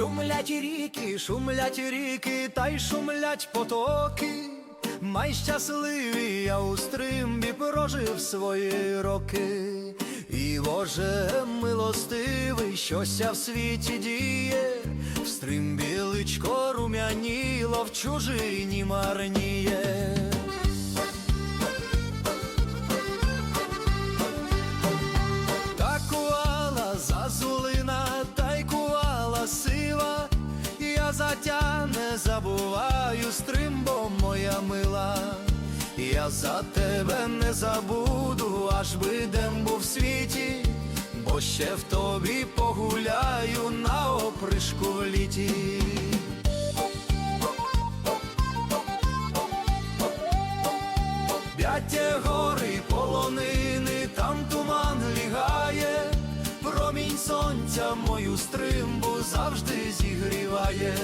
Шумлять ріки, шумлять ріки, та й шумлять потоки. Май щасливий я у стримбі прожив свої роки. І Боже милостивий, щося в світі діє, в стримбі личко рум'яніло, в чужині марніє. Я за тя не забуваю, стримбо моя мила, я за тебе не забуду, аж би дем був в світі, бо ще в тобі погуляю на опришку в літі. П'яття гори полонини, сонця мою стримбу завжди зігріває.